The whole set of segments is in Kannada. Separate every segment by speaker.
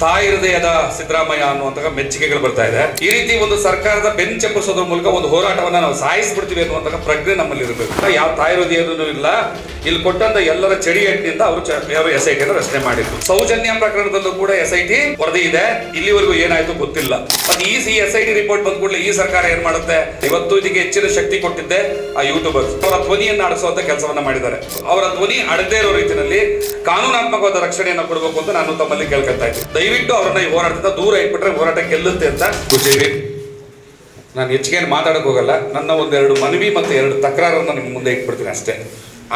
Speaker 1: ತಾಯಿ ಹೃದಯದ ಸಿದ್ದರಾಮಯ್ಯ ಅನ್ನುವಂತಹ ಮೆಚ್ಚುಗೆಗಳು ಬರ್ತಾ ಇದೆ. ಈ ರೀತಿ ಒಂದು ಸರ್ಕಾರದ ಬೆನ್ ಚಪ್ಪಿಸೋದ್ರ ಮೂಲಕ ಒಂದು ಹೋರಾಟವನ್ನ ನಾವು ಸಾಯಿಸ್ಬಿಡ್ತೀವಿ ಅನ್ನುವಂತಹ ಪ್ರಜ್ಞೆ ನಮ್ಮಲ್ಲಿ ಇರಬೇಕು. ಯಾವ ತಾಯಿ ಹೃದಯದೂ ಇಲ್ಲ. ಇಲ್ಲಿ ಕೊಟ್ಟಂತ ಎಲ್ಲರ ಚಡಿ ಅವರು ಚ- ಅವರು ಎಸ್ ಐ ಟಿ ರಚನೆ ಮಾಡಿದ್ರು. ಸೌಜನ್ಯ ಪ್ರಕರಣದಲ್ಲೂ ಕೂಡ ಎಸ್ ಐ ಟಿ ವರದಿ ಇದೆ. ಇಲ್ಲಿವರೆಗೂ ಏನಾಯ್ತು ಗೊತ್ತಿಲ್ಲ. ಮತ್ತೆ ಈ C S I T report ಬಂದ ಕೂಡಲೇ ಈ ಸರ್ಕಾರ ಏನ್ ಮಾಡುತ್ತೆ? ಇವತ್ತು ಇದಕ್ಕೆ ಹೆಚ್ಚಿನ ಶಕ್ತಿ ಕೊಟ್ಟಿದ್ದೆ ಆ ಯೂಟ್ಯೂಬರ್ಸ್ ಅವರ ಧ್ವನಿಯನ್ನು ಆಡಿಸುವಂತ ಕೆಲಸವನ್ನ ಮಾಡಿದ್ದಾರೆ. ಅವರ ಧ್ವನಿ ಅಡದೇ ಇರೋ ರೀತಿಯಲ್ಲಿ ಕಾನೂನಾತ್ಮಕವಾದ ರಕ್ಷಣೆಯನ್ನು ಕೊಡಬೇಕು ಅಂತ ನಾನು ತಮ್ಮಲ್ಲಿ ಕೇಳ್ಕೊತಾ ಇದ್ದೀನಿ. ದಯವಿಟ್ಟು ಅವ್ರನ್ನ ಈ ಹೋರಾಟದಿಂದ ದೂರ ಇಟ್ಬಿಟ್ರೆ ಹೋರಾಟ ಗೆಲ್ಲುತ್ತೆ ಅಂತ ಖುಷಿ ನಾನು ಹೆಚ್ಚಿಗೆ ಏನು ಮಾತಾಡಕ್ ಹೋಗಲ್ಲ. ನನ್ನ ಒಂದೆರಡು ಮನವಿ ಮತ್ತು ಎರಡು ತಕರಾರನ್ನು ನಿಮ್ಮ ಮುಂದೆ ಇಟ್ಬಿಡ್ತೀನಿ ಅಷ್ಟೇ.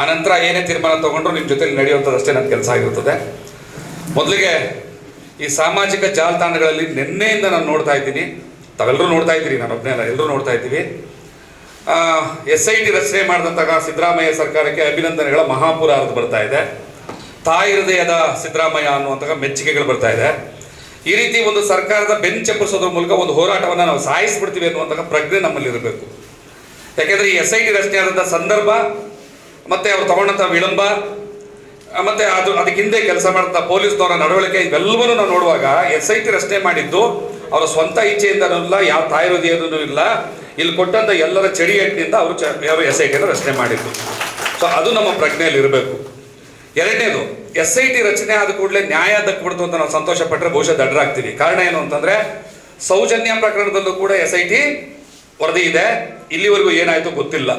Speaker 1: ಆನಂತರ ಏನೇ ತೀರ್ಮಾನ ತಗೊಂಡ್ರು ನಿಮ್ಮ ಜೊತೆಲಿ ನಡೆಯುವಂಥದ್ದು ಅಷ್ಟೇ ನನ್ನ ಕೆಲಸ ಆಗಿರುತ್ತದೆ. ಮೊದಲಿಗೆ ಈ ಸಾಮಾಜಿಕ ಜಾಲತಾಣಗಳಲ್ಲಿ ನಿನ್ನೆಯಿಂದ ನಾನು ನೋಡ್ತಾ ಇದ್ದೀನಿ. ತಾವೆಲ್ಲರೂ ನೋಡ್ತಾ ಇದ್ದೀರಿ, ನಾನು ಒಬ್ಬನೇ ಅಲ್ಲ, ಎಲ್ಲರೂ ನೋಡ್ತಾ ಇದ್ದೀವಿ. ಎಸ್ ಐ ಟಿ ರಚನೆ ಮಾಡಿದಂತಹ ಸಿದ್ದರಾಮಯ್ಯ ಸರ್ಕಾರಕ್ಕೆ ಅಭಿನಂದನೆಗಳ ಮಹಾಪುರ ಅರ್ಧ ಬರ್ತಾ ಇದೆ. ತಾಯಿ ಹೃದಯದ ಸಿದ್ದರಾಮಯ್ಯ ಅನ್ನುವಂತಹ ಮೆಚ್ಚುಗೆಗಳು ಬರ್ತಾ ಇದೆ. ಈ ರೀತಿ ಒಂದು ಸರ್ಕಾರದ ಬೆನ್ ಚಪ್ಪಿಸೋದ್ರ ಮೂಲಕ ಒಂದು ಹೋರಾಟವನ್ನು ನಾವು ಸಾಯಿಸ್ಬಿಡ್ತೀವಿ ಅನ್ನುವಂತಹ ಪ್ರಜ್ಞೆ ನಮ್ಮಲ್ಲಿ ಇರಬೇಕು. ಯಾಕೆಂದ್ರೆ ಈ ಎಸ್ ಐ ಟಿ ರಚನೆ ಆದಂಥ ಸಂದರ್ಭ, ಮತ್ತೆ ಅವರು ತಗೊಂಡಂಥ ವಿಳಂಬ, ಮತ್ತು ಅದು ಅದಕ್ಕೆ ಹಿಂದೆ ಕೆಲಸ ಮಾಡಿದಂಥ ಪೊಲೀಸ್ನವರ ನಡವಳಿಕೆ ಇವೆಲ್ಲವನ್ನೂ ನಾವು ನೋಡುವಾಗ ಎಸ್ ಐ ಟಿ ರಚನೆ ಮಾಡಿದ್ದು ಅವರ ಸ್ವಂತ ಇಚ್ಛೆಯಿಂದನೂ ಇಲ್ಲ ಯಾವ ತಾಯಿ ಹೃದಯದೂ ಇಲ್ಲ. ಇಲ್ಲಿ ಕೊಟ್ಟಂತ ಎಲ್ಲರ ಚಡಿಯಟ್ಟಿನಿಂದ ಅವರು ಚ ಎಸ್ ಐ ಟಿಯನ್ನು ರಚನೆ ಮಾಡಿದ್ದು. ಸೊ ಅದು ನಮ್ಮ ಪ್ರಜ್ಞೆಯಲ್ಲಿ ಇರಬೇಕು. ಎರಡನೇದು ಎಸ್ ಐ ಟಿ ರಚನೆ ಆದ ಕೂಡಲೇ ನ್ಯಾಯ ದಕ್ಬಿಡ್ತು ಅಂತ ನಾವು ಸಂತೋಷ ಪಟ್ಟರೆ ಬಹುಶಃ ದಡ್ರಾಗ್ತೀವಿ. ಕಾರಣ ಏನು ಅಂತಂದ್ರೆ, ಸೌಜನ್ಯ ಪ್ರಕರಣದಲ್ಲೂ ಕೂಡ ಎಸ್ ಐ ಟಿ ವರದಿ ಇದೆ. ಇಲ್ಲಿವರೆಗೂ ಏನಾಯಿತು ಗೊತ್ತಿಲ್ಲ.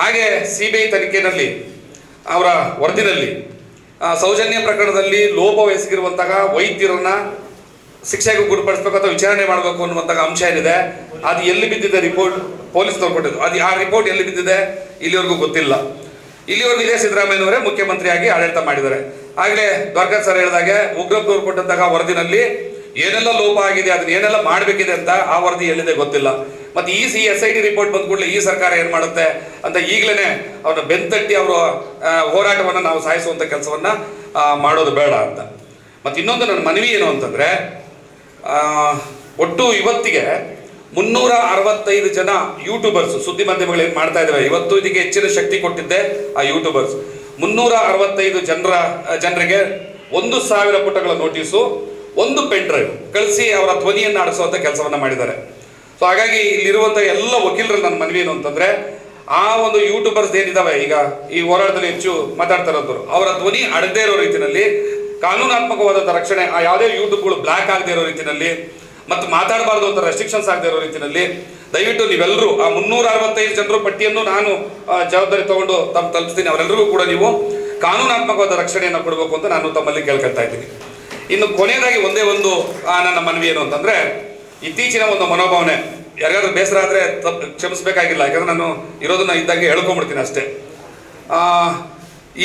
Speaker 1: ಹಾಗೆ ಸಿ ಬಿ ಐ ತನಿಖೆಯಲ್ಲಿ, ಅವರ ವರದಿನಲ್ಲಿ ಸೌಜನ್ಯ ಪ್ರಕರಣದಲ್ಲಿ ಲೋಪವೆಸಗಿರುವಂತಹ ವೈದ್ಯರನ್ನ ಶಿಕ್ಷೆಗೆ ಗುರುಪಡಿಸ್ಬೇಕು ಅಥವಾ ವಿಚಾರಣೆ ಮಾಡಬೇಕು ಅನ್ನುವಂತಹ ಅಂಶ ಏನಿದೆ, ಅದು ಎಲ್ಲಿ ಬಿದ್ದಿದೆ ರಿಪೋರ್ಟ್ ಪೊಲೀಸ್ ಕೊಟ್ಟಿದ್ದು ಅದು ಆ ರಿಪೋರ್ಟ್ ಎಲ್ಲಿ ಬಿದ್ದಿದೆ? ಇಲ್ಲಿವರೆಗೂ ಗೊತ್ತಿಲ್ಲ. ಇಲ್ಲಿವರೆಗೂ ಇದೇ ಸಿದ್ದರಾಮಯ್ಯನವರೇ ಮುಖ್ಯಮಂತ್ರಿಯಾಗಿ ಆಡಳಿತ ಮಾಡಿದ್ದಾರೆ. ಆಗಲೇ ದ್ವಾರಕಾ ಸರ್ ಹೇಳಿದಾಗೆ ಉಗ್ರಪ್ಪನವ್ರು ಕೊಟ್ಟಂತಹ ವರದಿನಲ್ಲಿ ಏನೆಲ್ಲ ಲೋಪ ಆಗಿದೆ, ಅದನ್ನ ಏನೆಲ್ಲ ಮಾಡಬೇಕಿದೆ ಅಂತ ಆ ವರದಿ ಎಲ್ಲಿದೆ ಗೊತ್ತಿಲ್ಲ. ಮತ್ತೆ ಈ C S I T report ಬಂದ ಕೂಡಲೇ ಈ ಸರ್ಕಾರ ಏನು ಮಾಡುತ್ತೆ ಅಂತ ಈಗಲೇ ಅವ್ರನ್ನ ಬೆಂತಟ್ಟಿ ಅವರು ಹೋರಾಟವನ್ನು ನಾವು ಸಾಯಿಸುವಂಥ ಕೆಲಸವನ್ನ ಮಾಡೋದು ಬೇಡ ಅಂತ. ಮತ್ತೆ ಇನ್ನೊಂದು ನನ್ನ ಮನವಿ ಏನು ಅಂತಂದ್ರೆ ಒಟ್ಟು ಇವತ್ತಿಗೆ ಮುನ್ನೂರ ಅರವತ್ತೈದು ಜನ ಯೂಟ್ಯೂಬರ್ಸ್ ಸುದ್ದಿ ಮಾಧ್ಯಮಗಳು ಏನು ಮಾಡ್ತಾ ಇದ್ದಾವೆ ಇವತ್ತು ಇದಕ್ಕೆ ಹೆಚ್ಚಿನ ಶಕ್ತಿ ಕೊಟ್ಟಿದ್ದೆ ಆ ಯೂಟ್ಯೂಬರ್ಸ್ ಮುನ್ನೂರ ಅರವತ್ತೈದು ಜನರ, ಜನರಿಗೆ ಒಂದು ಸಾವಿರ ಪುಟಗಳ ನೋಟಿಸು ಒಂದು ಪೆನ್ ಡ್ರೈವ್ ಕಳಿಸಿ ಅವರ ಧ್ವನಿಯನ್ನು ಆಡಿಸುವಂಥ ಕೆಲಸವನ್ನ ಮಾಡಿದ್ದಾರೆ. ಸೊ ಹಾಗಾಗಿ ಇಲ್ಲಿರುವಂಥ ಎಲ್ಲ ವಕೀಲರು ನನ್ನ ಮನವಿ ಏನು ಅಂತಂದ್ರೆ, ಆ ಒಂದು ಯೂಟ್ಯೂಬರ್ಸ್ ಏನಿದಾವೆ, ಈಗ ಈ ಹೋರಾಟದಲ್ಲಿ ಹೆಚ್ಚು ಮಾತಾಡ್ತಾ ಇರೋದು ಅವರ ಧ್ವನಿ ಅಡದೇ ಇರೋ ರೀತಿಯಲ್ಲಿ ಕಾನೂನಾತ್ಮಕವಾದಂಥ ರಕ್ಷಣೆ, ಆ ಯಾವುದೇ ಯೂಟ್ಯೂಬ್ಗಳು ಬ್ಲಾಕ್ ಆಗದೇ ಇರೋ ರೀತಿಯಲ್ಲಿ ಮತ್ತು ಮಾತಾಡಬಾರ್ದು ಅಂತ ರೆಸ್ಟ್ರಿಕ್ಷನ್ಸ್ ಆಗದೆ ಇರೋ ರೀತಿಯಲ್ಲಿ ದಯವಿಟ್ಟು ನೀವೆಲ್ಲರೂ ಆ ಮುನ್ನೂರ ಅರವತ್ತೈದು ಜನರ ಪಟ್ಟಿಯನ್ನು ನಾನು ಜವಾಬ್ದಾರಿ ತಗೊಂಡು ತಮ್ಮ ತಲುಪಿಸ್ತೀನಿ. ಅವರೆಲ್ಲರಿಗೂ ಕೂಡ ನೀವು ಕಾನೂನಾತ್ಮಕವಾದ ರಕ್ಷಣೆಯನ್ನು ಕೊಡಬೇಕು ಅಂತ ನಾನು ತಮ್ಮಲ್ಲಿ ಕೇಳ್ಕೊಳ್ತಾ ಇದ್ದೀನಿ. ಇನ್ನು ಕೊನೆಯದಾಗಿ ಒಂದೇ ಒಂದು ನನ್ನ ಮನವಿ ಏನು ಅಂತಂದ್ರೆ, ಇತ್ತೀಚಿನ ಒಂದು ಮನೋಭಾವನೆ, ಯಾರಿಗಾದ್ರೂ ಬೇಸರ ಆದರೆ ತಪ್ಪು ಕ್ಷಮಿಸಬೇಕಾಗಿಲ್ಲ. ಯಾಕಂದ್ರೆ ನಾನು ಇರೋದನ್ನ ಇದ್ದಂಗೆ ಹೇಳ್ಕೊಂಡ್ಬಿಡ್ತೀನಿ ಅಷ್ಟೇ.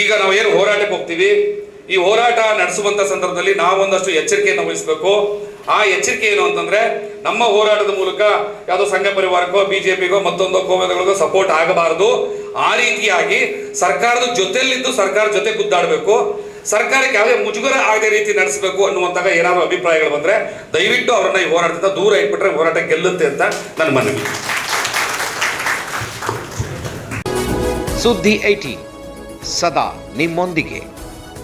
Speaker 1: ಈಗ ನಾವು ಏನು ಹೋರಾಟಕ್ಕೆ ಹೋಗ್ತೀವಿ ಈ ಹೋರಾಟ ನಡೆಸುವಂತ ಸಂದರ್ಭದಲ್ಲಿ ನಾವೊಂದಷ್ಟು ಎಚ್ಚರಿಕೆಯನ್ನು ವಹಿಸಬೇಕು. ಆ ಎಚ್ಚರಿಕೆ ಏನು ಅಂತಂದ್ರೆ, ನಮ್ಮ ಹೋರಾಟದ ಮೂಲಕ ಯಾವುದೋ ಸಂಘ ಪರಿವಾರಕ್ಕೋ, ಬಿಜೆಪಿಗೋ, ಮತ್ತೊಂದೋ ಕೋಮದಗಳಿಗೋ ಸಪೋರ್ಟ್ ಆಗಬಾರದು. ಆ ರೀತಿಯಾಗಿ ಸರ್ಕಾರದ ಜೊತೆಯಲ್ಲಿದ್ದು ಸರ್ಕಾರ ಜೊತೆ ಗುದ್ದಾಡಬೇಕು. ಸರ್ಕಾರಕ್ಕೆ ಯಾವುದೇ ಮುಜುಗರ ಆಗದೆ ರೀತಿ ನಡೆಸಬೇಕು ಅನ್ನುವಂತಹ ಏನಾದರೂ ಅಭಿಪ್ರಾಯಗಳು ಬಂದ್ರೆ, ದಯವಿಟ್ಟು ಅವರನ್ನ ಈ ಹೋರಾಟದಿಂದ ದೂರ ಇಟ್ಬಿಟ್ರೆ ಹೋರಾಟ ಗೆಲ್ಲುತ್ತೆ ಅಂತ ನನ್ನ ಮನವಿ.
Speaker 2: ಸುದ್ದಿ ಐಟಿ, ಸದಾ ನಿಮ್ಮೊಂದಿಗೆ.